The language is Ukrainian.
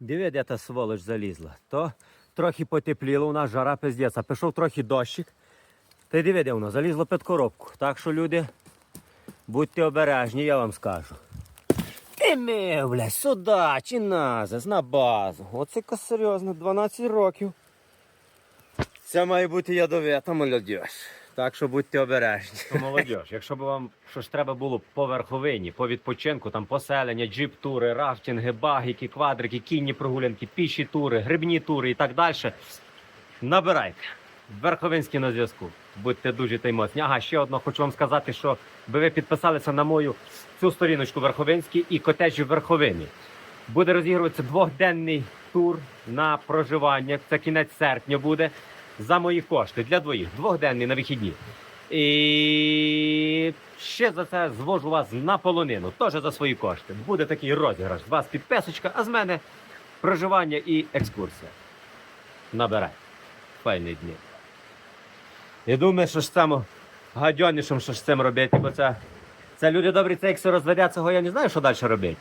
Диви, де та сволоч залізла. То трохи потепліло, у нас жара пиздець, а пішов трохи дощик. Та й диви, де воно залізло під коробку. Так що, люди, будьте обережні, я вам скажу. Ти ми, бля, сюди чи назад, на базу. Оце серйозно, 12 років. Це має бути ядовита молодіж. Так що будьте обережні. Молодіж, якщо б вам щось треба було по верховині, по відпочинку, там поселення, джип-тури, рафтинги, багіки, квадрики, кінні прогулянки, піші тури, грибні тури і так далі. Набирайте. Верховинський на зв'язку. Будьте дуже та й моцні. Ага, ще одно хочу вам сказати, що би ви підписалися на мою цю сторіночку Верховинський і котеджі Верховині. Буде розігруватися двохденний тур на проживання. Це кінець серпня буде за мої кошти для двоїх. Двохденний на вихідні. І ще за це звожу вас на полонину, теж за свої кошти. Буде такий розіграш. Вас підписочка, а з мене проживання і екскурсія. Набирай. Файні дні. Я думаю, що ж цьому гадьонішим, що з цим робити, бо це, це люди добрі, це як все цього я не знаю, що далі робити.